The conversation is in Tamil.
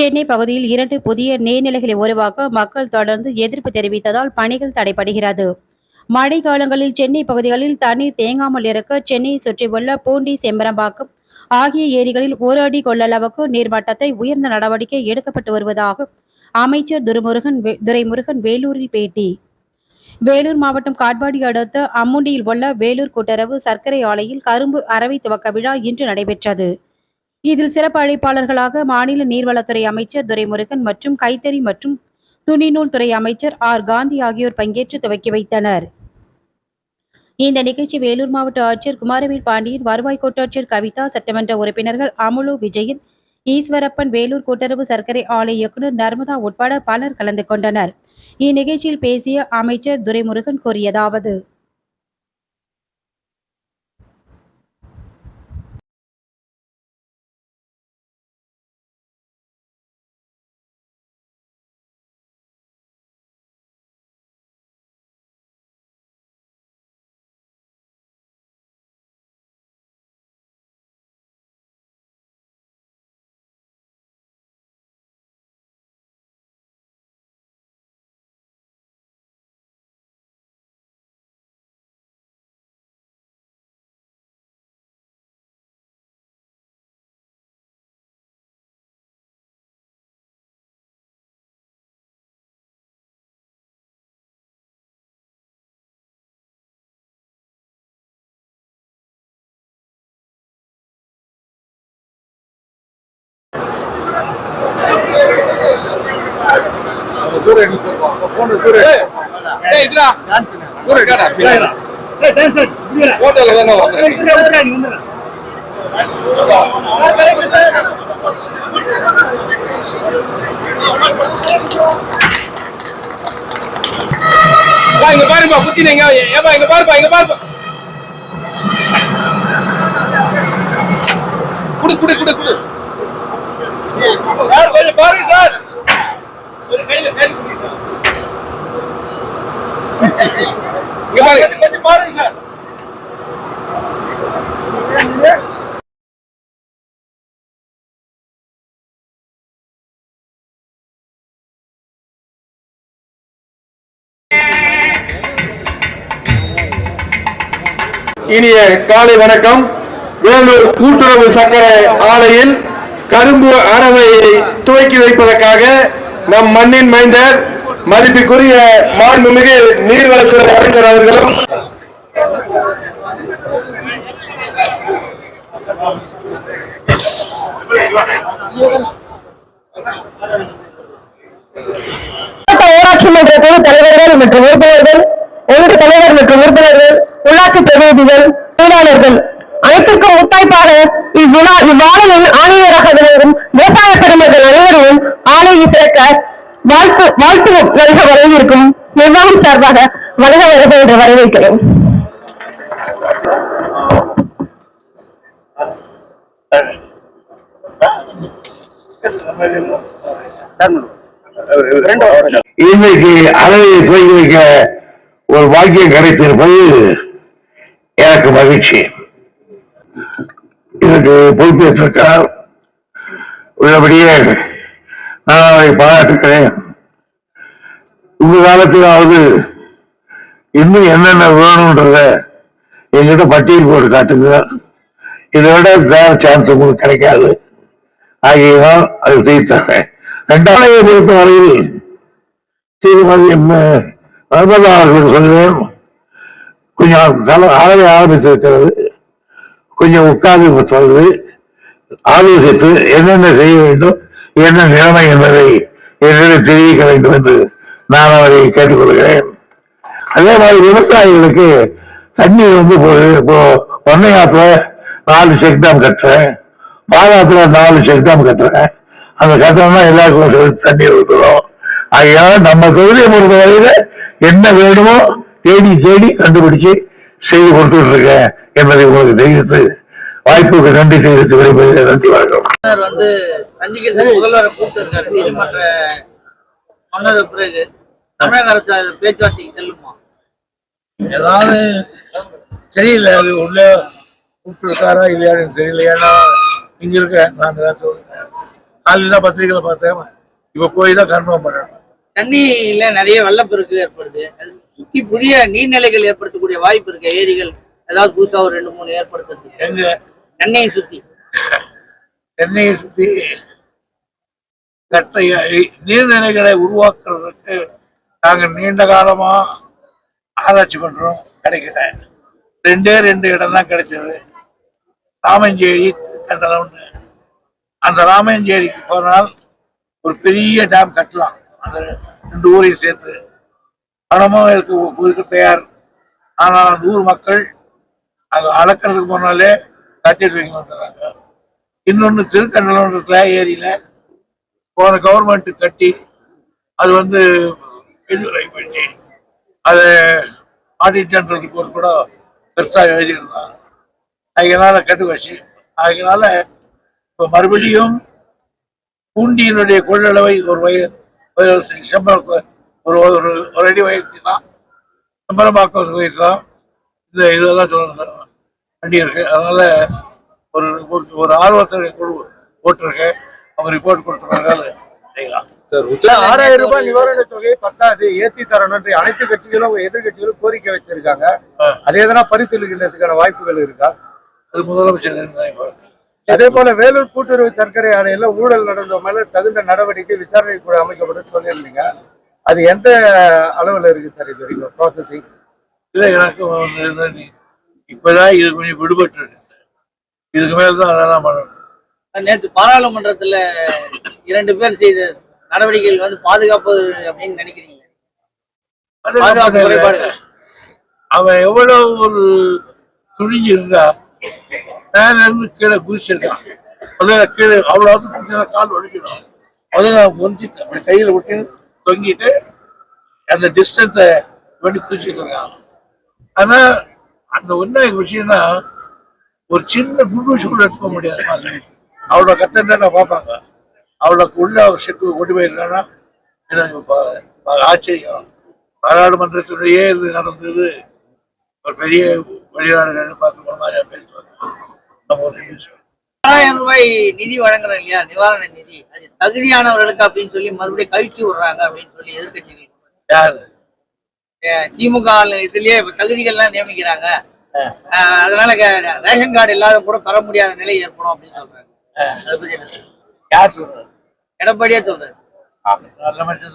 சென்னை பகுதியில் இரண்டு புதிய நீர்நிலைகளை உருவாக்க மக்கள் தொடர்ந்து எதிர்ப்பு தெரிவித்ததால் பணிகள் தடைபடுகிறது. மழை காலங்களில் சென்னை பகுதிகளில் தண்ணீர் தேங்காமல் இருக்க சென்னையை சுற்றியுள்ள பூண்டி செம்பரம்பாக்கம் ஆகிய ஏரிகளில் ஒரு அடி கொள்ளளவுக்கு நீர்மட்டத்தை உயர்ந்த நடவடிக்கை எடுக்கப்பட்டு வருவதாக அமைச்சர் துரைமுருகன் துரைமுருகன் வேலூரில் பேட்டி. வேலூர் மாவட்டம் காட்பாடி அடுத்த அம்முண்டியில் உள்ள வேலூர் கூட்டுறவு சர்க்கரை ஆலையில் கரும்பு அரவை துவக்க விழா இன்று நடைபெற்றது. இதில் சிறப்பு அழைப்பாளர்களாக மாநில நீர்வளத்துறை அமைச்சர் துரைமுருகன் மற்றும் கைத்தறி மற்றும் துணிநூல் துறை அமைச்சர் ஆர். காந்தி ஆகியோர் பங்கேற்று துவக்கி வைத்தனர். இந்த நிகழ்ச்சி வேலூர் மாவட்ட ஆட்சியர் குமாரவேல் பாண்டியன் வருவாய் கோட்டாட்சியர் கவிதா சட்டமன்ற உறுப்பினர்கள் அமுலு விஜயன் ஈஸ்வரப்பன் வேலூர் கூட்டுறவு சர்க்கரை ஆலை இயக்குநர் நர்மதா உட்பட பலர் கலந்து கொண்டனர். இந்நிகழ்ச்சியில் பேசிய அமைச்சர் துரைமுருகன் கூறியதாவது இங்க பாருப்பா குத்தினீங்க ஏப்பா இங்க பாருப்பா இங்க பாருப்பா. குடு குடு குடு குடு. பாருங்க சார் கொஞ்சம் கையில கையில குடுங்க சார் இங்க பாருங்க. சார். இனிய காலை வணக்கம். வேலூர் கூட்டுறவு சர்க்கரை ஆலையில் கரும்பு அறவையை துவக்கி வைப்பதற்காக நம் மண்ணின் மைந்தர் மதிப்புக்குரிய மாண்புமிகு நீர்வளத்துறை அமைச்சர் அவர்களும். ஊராட்சி மன்ற பொது தலைவர்கள் மற்றும் உறுப்பினர்கள் ஒன்று தலைவர் மற்றும் உறுப்பினர்கள் உள்ளாட்சி பிரதிநிதிகள் தொழிலாளர்கள் அனைத்திற்கும் முத்தாய்ப்பாக இவ்விழா இவ்வாலையின் ஆணையராக விளங்கும் விவசாய பெருமக்கள் அனைவரையும் ஆலையை சிறக்க வாழ்த்து வாழ்த்துவோம் நல்க வரவிருக்கும் நிர்வாகம் சார்பாக வருக வருக என்று வரவேற்கிறேன். இன்னைக்கு அலையை துவங்கி வைக்க ஒரு வாக்கியம் கிடைத்திருப்பது எனக்கு மகிழ்ச்சி. இதற்கு பொறுப்பேற்றிருக்கிறார் உள்ளபடியே நான் அவரை பாராட்டுகிறேன். இந்த காலத்திலாவது இன்னும் என்னென்ன வேணும்ன்றத எங்கிட்ட பட்டியல் போட்டு காட்டுங்க. இதை விட வேற சான்ஸ் உங்களுக்கு கிடைக்காது. ஆகியதான் அது செய்தாங்க ரெண்டாவது பொறுத்த வரையில் திருமதி ம- நர்மதா அவர்கள் சொல்லுவேன் கொஞ்சம் கல ஆரம்பித்திருக்கிறது. கொஞ்சம் உட்கார்ந்து சொல்வது ஆலோசித்து என்னென்ன செய்ய வேண்டும் என்ன நிலைமை என்பதை என்னிடம் தெரிவிக்க வேண்டும் என்று நான் அவரை கேட்டுக்கொள்கிறேன். அதே மாதிரி விவசாயிகளுக்கு தண்ணீர் வந்து போகுது ஒன்னை ஆற்றுல நாலு செக் டேம் கட்டுறேன் பாலாத்துல நாலு செக் டேம் கட்டுறேன். அந்த கட்டணம்னா எல்லாருக்கும் தண்ணீர் தண்ணி விட்டுரும் ஆகையால நம்ம தொகுதியை பொறுத்த வரையில என்ன வேணுமோ தேடி தேடி கண்டுபிடிச்சு செய்து கொடுத்துட்டு இருக்கேன். என்பதை உங்களுக்கு தெரிவித்து வாய்ப்புக்கு நன்றி தெரிவித்து விடைபெறுகிறேன் நன்றி வணக்கம். வந்து சந்திக்கிறதுக்கு முதல்வரை கூப்பிட்டு இருக்காரு. நீதிமன்ற சொன்னது பிறகு தமிழக அரசு அது பேச்சுவார்த்தைக்கு செல்லுமா? ஏதாவது தெரியல அது உள்ள கூப்பிட்டுருக்காரா இல்லையான்னு தெரியல ஏன்னா இங்க இருக்க நான் சொல்றேன் காலையில தான் பத்திரிகையில பார்த்தேன். இப்ப போய் தான் கன்ஃபார்ம் பண்ணேன் சென்னையில நிறைய வெள்ளப்பெருக்கு ஏற்படுது. அது சுத்தி புதிய நீர்நிலைகள் ஏற்படுத்தக்கூடிய வாய்ப்பு இருக்கு ஏரிகள் ஏதாவது புதுசா ஒரு ரெண்டு மூணு ஏற்படுத்துறதுக்கு. எங்க? சென்னையை சுத்தி. சென்னையை சுத்தி கட்ட நீர்நிலைகளை உருவாக்குறதுக்கு நாங்க நீண்ட காலமா ஆராய்ச்சி பண்றோம். கிடைக்கல. ரெண்டே ரெண்டு இடம் தான் கிடைச்சது. ராமஞ்சேரி கண்டலம்னு அந்த ராமஞ்சேரிக்கு போனால் ஒரு பெரிய டேம் கட்டலாம். அந்த ரெண்டு ஊரையும் சேர்த்து. பணமும் இருக்கு இருக்க தயார். ஆனால் அந்த ஊர் மக்கள் அது அளக்கிறதுக்கு முன்னாலே கட்டிட்டு வைக்க மாட்டாங்க இன்னொன்னு திருக்கண்டலன்றத்துல ஏரியில போன கவர்மெண்ட் கட்டி அது வந்து விடுதலை பண்ணி அது ஆடிட் ஜெனரல் ரிப்போர்ட் கூட பெருசாக எழுதியிருந்தான். அதனால் கட்டு வச்சு அதனால இப்போ மறுபடியும் பூண்டியினுடைய கொள்ளளவை ஒரு வய ஒரு செம்பரம் ஒரு ஒரு ஒரு அடி உயர்த்திலாம் செம்பரமாக்கம் தான் இந்த இதெல்லாம் சொல்ல வண்டி இருக்கு. அதனால ஒரு ஒரு- ஆர்வத்தை குழு போட்டிருக்கேன் அவங்க ரிப்போர்ட் கொடுத்துருக்காங்க செய்யலாம். ஆறாயிரம் ரூபாய் நிவாரண தொகை பத்தாது ஏத்தி தரணும்ன்ற அனைத்து கட்சிகளும் எதிர்கட்சிகளும் கோரிக்கை வச்சிருக்காங்க. அது எதனா பரிசீலிக்கிறதுக்கான வாய்ப்புகள் இருக்கா? அது முதலமைச்சர். அதே போல வேலூர் கூட்டுறவு சர்க்கரை ஆலையில ஊழல் நடந்த மேல தகுந்த நடவடிக்கை விசாரணை குழு அமைக்கப்படும் சொல்லியிருந்தீங்க. அது எந்த அளவுல இருக்கு சார் இது வரைக்கும் ப்ராசஸிங் இல்ல எனக்கு இப்பதான் இது கொஞ்சம் விடுபட்டு இதுக்கு மேல தான் அதெல்லாம் பண்ணணும். நேற்று பாராளுமன்றத்துல இரண்டு பேர் செய்த நடவடிக்கைகள் வந்து பாதுகாப்பு அப்படின்னு நினைக்கிறீங்க. அவன் எவ்வளவு ஒரு துணிஞ்சு இருந்தா மேல இருந்து கீழே குதிச்சிருக்கான். முதல்ல கீழே அவ்வளவு குதிச்சா கால் வலிக்கணும் முதல்ல ஒன்றி அப்படி கையில விட்டு தொங்கிட்டு அந்த டிஸ்டன்ஸை பண்ணி குதிச்சிட்டு இருக்கான். ஆனா அந்த ஒன்ன விஷயம் தான் ஒரு சின்ன குண்டூசி கூட எடுத்துக்க முடியாது. மாதிரி அவ்வளோ கத்தண்டா பார்ப்பாங்க? அவளுக்கு உள்ள செட்டு கொண்டு போயிருக்கான்னா எனக்கு பா- பா- ஆச்சரியம். பாராளுமன்றத்திலேயே இது நடந்தது. ஒரு பெரிய வெளிநாடுகள் பார்த்து போன மாதிரியா பேசுவாங்க. நம்ம ஒரு ஆறாயிரம் ரூபாய் நிதி வழங்குறோம் இல்லையா? நிவாரண நிதி. அது தகுதியானவர்களுக்கு அப்படின்னு சொல்லி மறுபடியும் கழிச்சு விடுறாங்க அப்படின்னு சொல்லி எதிர்கட்சிகள் யாரு? திமுக இதுலயே தகுதிகள்லாம் நியமிக்கிறாங்க. அதனால ரேஷன் கார்டு இல்லாத கூட பெற முடியாத நிலை ஏற்படும் அப்படின்னு சொல்றாங்க அதை பத்தி என்ன சொல்றீங்க? யார் சொல்றது எடப்பாடியே சொல்றாரு. நல்ல மனுஷன்